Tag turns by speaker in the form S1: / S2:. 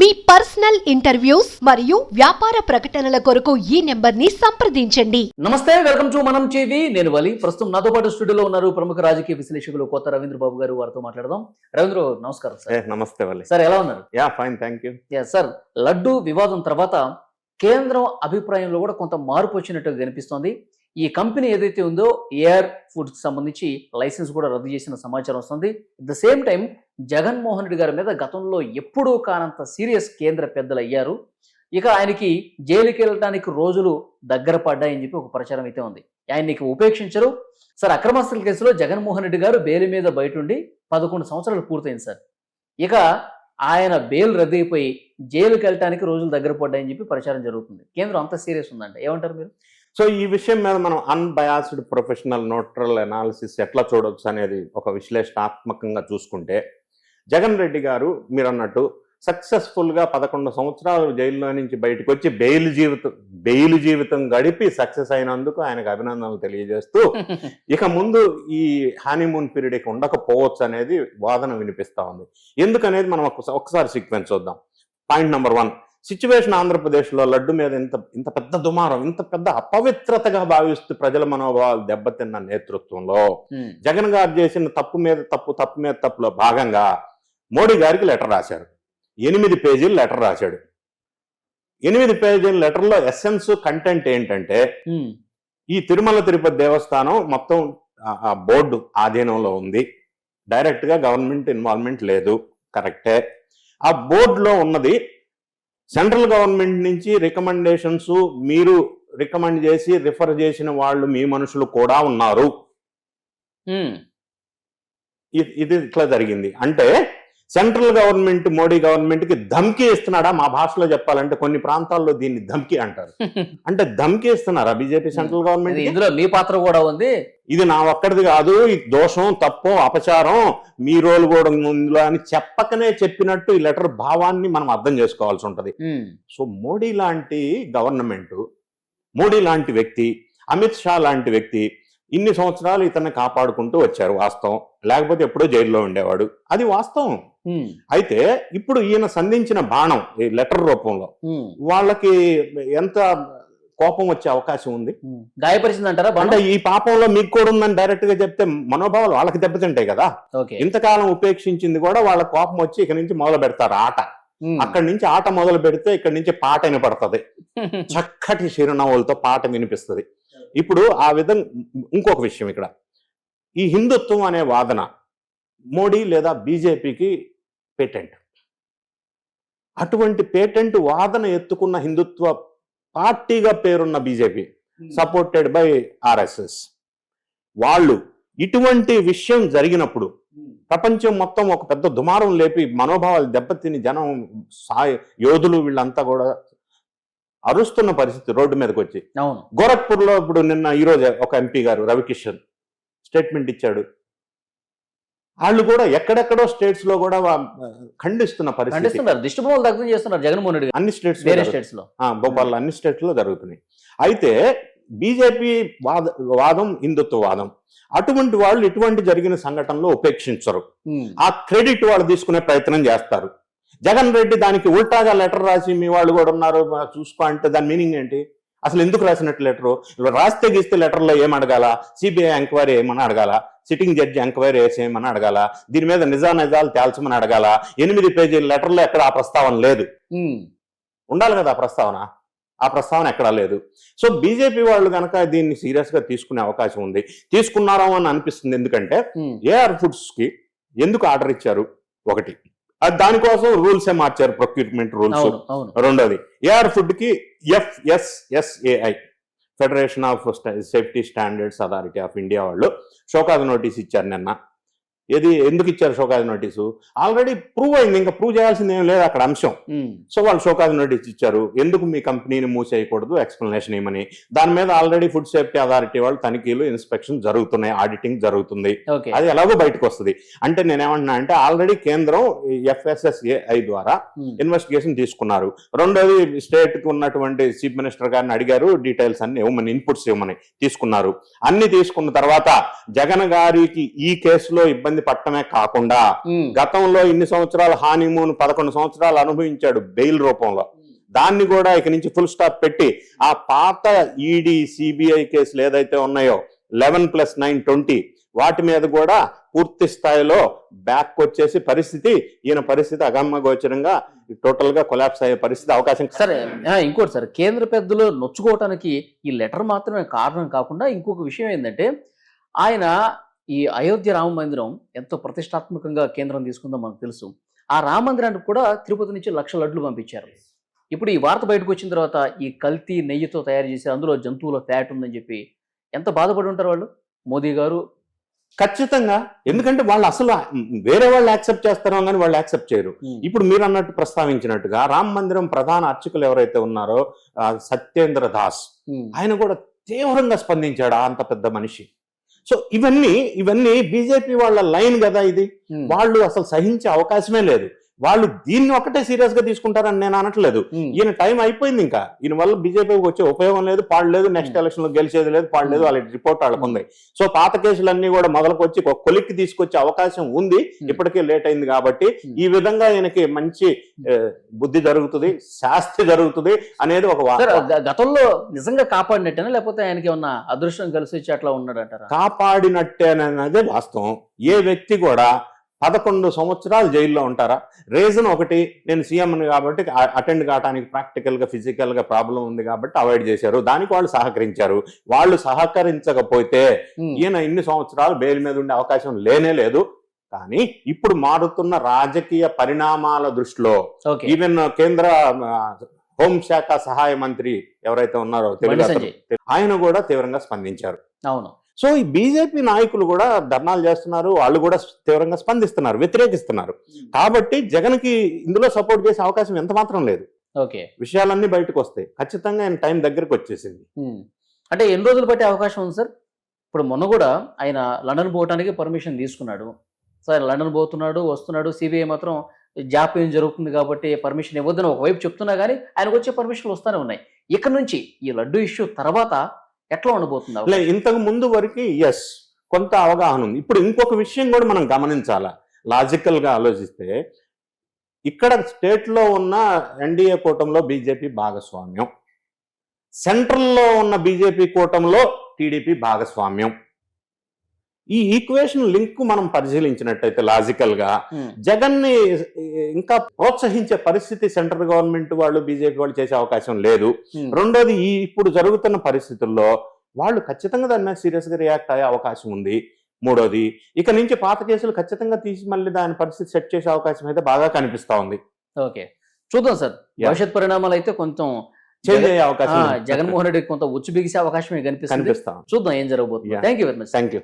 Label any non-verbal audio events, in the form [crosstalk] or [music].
S1: మీ personal interviews మరియు వ్యాపార ప్రకటనల కొరకు ఈ నెంబర్ని సంప్రదించండి.
S2: నమస్తే వెల్కమ్ టు మనం టీవీ. నేను వలి. ప్రస్తుతం నాతో పాటు స్టూడియోలో ఉన్నారు ప్రముఖ రాజకీయ విశ్లేషకులు కొత్త రవీంద్ర బాబు గారు. వారితో మాట్లాడదాం. రవీంద్ర నమస్కారం సార్.
S3: నమస్తే వల్లి
S2: సార్ ఎలా ఉన్నారు?
S3: Yeah fine thank you.
S2: Yeah, sir laddu వివాదం తర్వాత కేంద్రం అభిప్రాయంలో కూడా కొంత మార్పు వచ్చినట్టు కనిపిస్తోంది. ఈ కంపెనీ ఏదైతే ఉందో ఏఆర్ ఫుడ్స్ సంబంధించి లైసెన్స్ కూడా రద్దు చేసిన సమాచారం వస్తుంది. At the same time Jaganmohan Reddy గారి మీద గతంలో ఎప్పుడూ కానంత సీరియస్ కేంద్ర పెద్దలు అయ్యారు. ఇక ఆయనకి జైలుకి వెళ్ళడానికి రోజులు దగ్గర పడ్డాయని చెప్పి ఒక ప్రచారం అయితే ఉంది. ఆయన్ని ఉపేక్షించరు. సార్ అక్రమాస్తుల కేసులో జగన్మోహన్ రెడ్డి గారు బెయిల్ మీద బయట ఉండి పదకొండు సంవత్సరాలు పూర్తయింది సార్. ఇక ఆయన బెయిల్ రద్దయిపోయి జైలుకి వెళ్ళటానికి రోజులు దగ్గర పడ్డాయని చెప్పి ప్రచారం జరుగుతుంది. కేంద్రం అంత సీరియస్ ఉందంట. ఏమంటారు మీరు?
S3: సో ఈ విషయం మీద మనం అన్బయాస్డ్ ప్రొఫెషనల్ న్యూట్రల్ అనాలిసిస్ ఎట్లా చూడొచ్చు అనేది ఒక విశ్లేషణాత్మకంగా చూసుకుంటే జగన్ రెడ్డి గారు మీరు అన్నట్టు సక్సెస్ఫుల్గా పదకొండు సంవత్సరాలు జైల్లో నుంచి బయటకు వచ్చి బెయిల్ జీవితం బెయిల్ జీవితం గడిపి సక్సెస్ అయినందుకు ఆయనకు అభినందనలు తెలియజేస్తూ [laughs] ఇక ముందు ఈ హానీమూన్ పీరియడ్ ఇక ఉండకపోవచ్చు అనేది వాదన వినిపిస్తా ఉంది. ఎందుకనేది మనం ఒకస- ఒకసారి సీక్వెన్స్ చూద్దాం. పాయింట్ నెంబర్ వన్ సిచ్యువేషన్ ఆంధ్రప్రదేశ్లో లడ్డు మీద ఇంత ఇంత పెద్ద దుమారం ఇంత పెద్ద అపవిత్రతగా భావిస్తూ ప్రజల మనోభావాలు దెబ్బతిన్న నేతృత్వంలో జగన్ గారు చేసిన తప్పు మీద తప్పు తప్పు మీద తప్పులో భాగంగా మోడీ గారికి లెటర్ రాశారు. ఎనిమిది పేజీలు లెటర్ రాశాడు. ఎనిమిది పేజీల లెటర్లో ఎస్సెన్స్ కంటెంట్ ఏంటంటే ఈ తిరుమల తిరుపతి దేవస్థానం మొత్తం బోర్డు ఆధీనంలో ఉంది. డైరెక్ట్గా గవర్నమెంట్ ఇన్వాల్వ్మెంట్ లేదు. కరెక్టే. ఆ బోర్డులో ఉన్నది సెంట్రల్ గవర్నమెంట్ నుంచి రికమెండేషన్స్ మీరు రికమెండ్ చేసి రిఫర్ చేసిన వాళ్ళు మీ మనుషులు కూడా ఉన్నారు. ఇది ఇట్లా జరిగింది. అంటే సెంట్రల్ గవర్నమెంట్ మోడీ గవర్నమెంట్కి ధమ్కీ ఇస్తున్నాడా? మా భాషలో చెప్పాలంటే కొన్ని ప్రాంతాల్లో దీన్ని ధమ్కీ అంటారు. [laughs] అంటే ధమ్కీ ఇస్తున్నారా బీజేపీ సెంట్రల్ గవర్నమెంట్
S2: ఇది ఇందులో మీ పాత్ర కూడా ఉంది.
S3: ఇది నా ఒక్కడిది కాదు ఈ దోషం తప్పు అపచారం మీ రోల్ కూడా ఇందులో అని చెప్పకనే చెప్పినట్టు ఈ లెటర్ భావాన్ని మనం అర్థం చేసుకోవాల్సి ఉంటది. సో మోడీ లాంటి గవర్నమెంట్ మోడీ లాంటి వ్యక్తి అమిత్ షా లాంటి వ్యక్తి ఇన్ని సంవత్సరాలు ఇతన్ని కాపాడుకుంటూ వచ్చారు వాస్తవం. లేకపోతే ఎప్పుడో జైల్లో ఉండేవాడు. అది వాస్తవం. అయితే ఇప్పుడు ఈయన సంధించిన బాణం ఈ లెటర్ రూపంలో వాళ్ళకి ఎంత కోపం వచ్చే అవకాశం ఉంది.
S2: గాయపరిచింది అంటారా
S3: అంటే ఈ పాపంలో మీకు కూడా ఉందని డైరెక్ట్గా చెప్తే మనోభావాలు వాళ్ళకి దెబ్బతింటాయి కదా. ఇంతకాలం ఉపేక్షించింది కూడా వాళ్ళ కోపం వచ్చి ఇక నుంచి మొదలు పెడతారు ఆట. అక్కడి నుంచి ఆట మొదలు పెడితే ఇక్కడ నుంచి పాట వినపడుతుంది. [laughs] చక్కటి చిరునవ్వులతో పాట వినిపిస్తుంది. ఇప్పుడు ఆ విధంగా ఇంకొక విషయం ఇక్కడ. ఈ హిందుత్వం అనే వాదన మోడీ లేదా బీజేపీకి పేటెంట్. అటువంటి పేటెంట్ వాదన ఎత్తుకున్న హిందుత్వ పార్టీగా పేరున్న బీజేపీ సపోర్టెడ్ బై ఆర్ఎస్ఎస్. వాళ్ళు ఇటువంటి విషయం జరిగినప్పుడు ప్రపంచం మొత్తం ఒక పెద్ద దుమారం లేపి మనోభావాలు దెబ్బతిని జనం సాయ యోధులు వీళ్ళంతా కూడా అరుస్తున్న పరిస్థితి రోడ్డు మీదకి వచ్చి గోరఖ్పూర్లో ఇప్పుడు నిన్న ఈ రోజే ఒక ఎంపీ గారు రవికిషన్ స్టేట్మెంట్ ఇచ్చాడు. వాళ్ళు కూడా ఎక్కడెక్కడో స్టేట్స్లో కూడా ఖండిస్తున్న పరిస్థితి.
S2: దగ్ధం చేస్తున్నారు. జగన్మోహన్ రెడ్డి
S3: అన్ని స్టేట్స్
S2: వేరే స్టేట్స్లో.
S3: భోపాల్ అన్ని స్టేట్స్లో జరుగుతున్నాయి. అయితే బీజేపీ వాద వాదం హిందుత్వ వాదం. అటువంటి వాళ్ళు ఇటువంటి జరిగిన సంఘటనలో ఉపేక్షించరు. ఆ క్రెడిట్ వాళ్ళు తీసుకునే ప్రయత్నం చేస్తారు. జగన్ రెడ్డి దానికి ఉల్టాగా లెటర్ రాసి మీ వాళ్ళు కూడా ఉన్నారు. చూసుకో అంటే దాని మీనింగ్ ఏంటి? అసలు ఎందుకు రాసినట్టు లెటరు రాస్తే గీస్తే లెటర్లో ఏం అడగాల? సిబిఐ ఎంక్వైరీ ఏమని అడగాల? సిట్టింగ్ జడ్జి ఎంక్వైరీ వేసేయమని అడగాల? దీని మీద నిజా నిజాలు తేల్చమని అడగాల? ఎనిమిది పేజీల లెటర్లో ఎక్కడ ఆ ప్రస్తావన లేదు. ఉండాలి కదా ఆ ప్రస్తావన? ఆ ప్రస్తావన ఎక్కడా లేదు. సో బీజేపీ వాళ్ళు కనుక దీన్ని సీరియస్గా తీసుకునే అవకాశం ఉంది. తీసుకున్నారో అని అనిపిస్తుంది. ఎందుకంటే ఏఆర్ ఫుడ్స్కి ఎందుకు ఆర్డర్ ఇచ్చారు? ఒకటి. అది దానికోసం రూల్స్ ఏ మార్చారు ప్రొక్యూర్మెంట్ రూల్స్? రెండోది ఏఆర్ ఫుడ్కి FSSAI federation of safety standards authority of India వాళ్ళు షోకాజ్ నోటీస్ ఇచ్చారు నిన్న. ఏది ఎందుకు ఇచ్చారు షోకాజ్ నోటీసు? ఆల్రెడీ ప్రూవ్ అయింది ఇంకా ప్రూవ్ చేయాల్సింది ఏం లేదు అక్కడ అంశం. సో వాళ్ళు షోకాజ్ నోటీస్ ఇచ్చారు ఎందుకు మీ కంపెనీని మూసేయకూడదు ఎక్స్ప్లెనేషన్ ఇవ్వమని దాని మీద ఆల్రెడీ ఫుడ్ సేఫ్టీ అథారిటీ వాళ్ళు తనిఖీలు ఇన్స్పెక్షన్ జరుగుతున్నాయి ఆడిటింగ్ జరుగుతుంది. అది ఎలాగో బయటకు వస్తుంది. అంటే నేనేమంటున్నా అంటే ఆల్రెడీ కేంద్రం ఎఫ్ఎస్ఎస్ఏఐ ద్వారా ఇన్వెస్టిగేషన్ తీసుకున్నారు. రెండోది స్టేట్కి ఉన్నటువంటి చీఫ్ మినిస్టర్ గారిని అడిగారు డీటెయిల్స్ అన్ని ఇవ్వమని ఇన్పుట్స్ ఇవ్వమని తీసుకున్నారు. అన్ని తీసుకున్న తర్వాత జగన్ గారికి ఈ కేసులో ఇబ్బంది ఇబ్బంది పట్టమే కాకుండా. గతంలో ఇన్ని సంవత్సరాలు హానీమూన్ పదకొండు సంవత్సరాలు అనుభవించాడు బెయిల్ రూపంలో దాన్ని కూడా ఇక నుంచి ఫుల్ స్టాప్ పెట్టి ఆ పాత ఈడీ సిబిఐ కేసులు ఏదైతే ఉన్నాయో లెవెన్ ప్లస్ నైన్ ట్వంటీ వాటి మీద కూడా పూర్తి స్థాయిలో బ్యాక్ వచ్చేసి పరిస్థితి ఈయన పరిస్థితి అగమ్య గోచరంగా టోటల్గా కొలాప్స్ అయ్యే పరిస్థితి అవకాశం
S2: సరే ఇంకోటి సార్ కేంద్ర పెద్దలు నొచ్చుకోవటానికి ఈ లెటర్ మాత్రమే కారణం కాకుండా ఇంకొక విషయం ఏంటంటే ఆయన ఈ అయోధ్య రామ మందిరం ఎంతో ప్రతిష్టాత్మకంగా కేంద్రం తీసుకుందో మనకు తెలుసు. ఆ రామ మందిరానికి కూడా తిరుపతి నుంచి లక్ష లడ్లు పంపించారు. ఇప్పుడు ఈ వార్త బయటకు వచ్చిన తర్వాత ఈ కల్తీ నెయ్యితో తయారు చేసి అందులో జంతువుల ఫ్యాట్ ఉందని చెప్పి ఎంత బాధపడి ఉంటారు వాళ్ళు? మోదీ గారు?
S3: ఖచ్చితంగా. ఎందుకంటే వాళ్ళు అసలు వేరే వాళ్ళు యాక్సెప్ట్ చేస్తారో కానీ వాళ్ళు యాక్సెప్ట్ చేయరు. ఇప్పుడు మీరు అన్నట్టు ప్రస్తావించినట్టుగా రామ్ మందిరం ప్రధాన అర్చకులు ఎవరైతే ఉన్నారో సత్యేంద్ర దాస్. ఆయన కూడా తీవ్రంగా స్పందించాడు అంత పెద్ద మనిషి. సో ఇవన్నీ ఇవన్నీ బీజేపీ వాళ్ళ లైన్ కదా ఇది.
S2: ఉమ్,
S3: వాళ్ళు అసలు సహించే అవకాశమే లేదు. వాళ్ళు దీన్ని ఒకటే సీరియస్గా తీసుకుంటారని నేను అనట్లేదు. ఈయన టైం అయిపోయింది ఇంకా. ఈయన వల్ల బీజేపీకి వచ్చే ఉపయోగం లేదు పాడు లేదు నెక్స్ట్ ఎలక్షన్లో గెలిచేది లేదు పాడు లేదు వాళ్ళ రిపోర్ట్ వాళ్ళకు ఉంది. సో పాత కేసులన్నీ కూడా మొదలుకు వచ్చి ఒక కొలిక్కి తీసుకొచ్చే అవకాశం ఉంది. ఇప్పటికే లేట్ అయింది కాబట్టి. ఈ విధంగా ఈయనకి మంచి బుద్ధి జరుగుతుంది శాస్తి జరుగుతుంది అనేది ఒక
S2: గతంలో నిజంగా కాపాడినట్టేనా? లేకపోతే ఆయనకి ఏమన్నా అదృష్టం కలిసి అట్లా ఉన్నాడంటారా?
S3: కాపాడినట్టేనన్నదే వాస్తవం. ఏ వ్యక్తి కూడా పదకొండు సంవత్సరాలు జైల్లో ఉంటారా? రీజన్ ఒకటి నేను సీఎంని కాబట్టి అటెండ్ కావడానికి ప్రాక్టికల్గా ఫిజికల్గా ప్రాబ్లం ఉంది కాబట్టి అవాయిడ్ చేశారు. దానికి వాళ్ళు సహకరించారు. వాళ్ళు సహకరించకపోతే ఈయన ఇన్ని సంవత్సరాలు బెయిల్ మీద ఉండే అవకాశం లేనే లేదు. కానీ ఇప్పుడు మారుతున్న రాజకీయ పరిణామాల దృష్టిలో ఈవెన్ కేంద్ర హోంశాఖ సహాయ మంత్రి ఎవరైతే ఉన్నారో తెలుగు. ఆయన కూడా తీవ్రంగా స్పందించారు.
S2: అవును.
S3: సో ఈ బీజేపీ నాయకులు కూడా ధర్నాలు చేస్తున్నారు వాళ్ళు కూడా తీవ్రంగా స్పందిస్తున్నారు వ్యతిరేకిస్తున్నారు. కాబట్టి జగన్కి ఇందులో సపోర్ట్ చేసే అవకాశం ఎంత మాత్రం లేదు.
S2: ఓకే.
S3: విషయాలన్నీ బయటకు వస్తాయి. ఖచ్చితంగా ఆయన టైం దగ్గరకు వచ్చేసింది.
S2: ఉమ్. అంటే ఎన్ని రోజులు పట్టే అవకాశం ఉంది సార్? ఇప్పుడు మొన్న కూడా ఆయన లండన్ పోవటానికి పర్మిషన్ తీసుకున్నాడు. సార్ లండన్ పోతున్నాడు వస్తున్నాడు. సిబిఐ మాత్రం జాప్యం జరుగుతుంది కాబట్టి పర్మిషన్ ఇవ్వద్దని ఒకవైపు చెప్తున్నా కానీ ఆయనకు వచ్చే పర్మిషన్లు వస్తూనే ఉన్నాయి. ఇక్కడ నుంచి ఈ లడ్డు ఇష్యూ తర్వాత ఎట్లా ఉండబోతుంది
S3: లే ఇంతకు ముందు వరకు ఎస్ కొంత అవగాహన ఉంది. ఇప్పుడు ఇంకొక విషయం కూడా మనం గమనించాలా? లాజికల్గా ఆలోచిస్తే ఇక్కడ స్టేట్లో ఉన్న ఎన్డీఏ కూటమిలో బీజేపీ భాగస్వామ్యం. సెంట్రల్లో ఉన్న బీజేపీ కూటమిలో టీడీపీ భాగస్వామ్యం. ఈ ఈక్వేషన్ లింక్ మనం పరిశీలించినట్టయితే లాజికల్గా
S2: ఉమ్,
S3: జగన్ని ఇంకా ప్రోత్సహించే పరిస్థితి సెంట్రల్ గవర్నమెంట్ వాళ్ళు బీజేపీ వాళ్ళు చేసే అవకాశం లేదు.
S2: ఉమ్.
S3: రెండోది ఈ ఇప్పుడు జరుగుతున్న పరిస్థితుల్లో వాళ్ళు ఖచ్చితంగా దాని మీద సీరియస్గా రియాక్ట్ అయ్యే అవకాశం ఉంది. మూడోది ఇక నుంచి పాత కేసులు ఖచ్చితంగా తీసి మళ్ళీ దాని పరిస్థితి సెట్ చేసే అవకాశం అయితే బాగా కనిపిస్తా ఉంది.
S2: ఓకే. చూద్దాం సార్. భవిష్యత్ పరిణామాలు అయితే కొంచెం
S3: చేంజ్ అయ్యే అవకాశం
S2: జగన్మోహన్ రెడ్డి కొంత ఉచ్చు బిగిసే అవకాశమే కనిపిస్తుంది.
S3: కనిపిస్తాం
S2: చూద్దాం ఏం జరగబోతుంది. Thank you very much
S3: thank you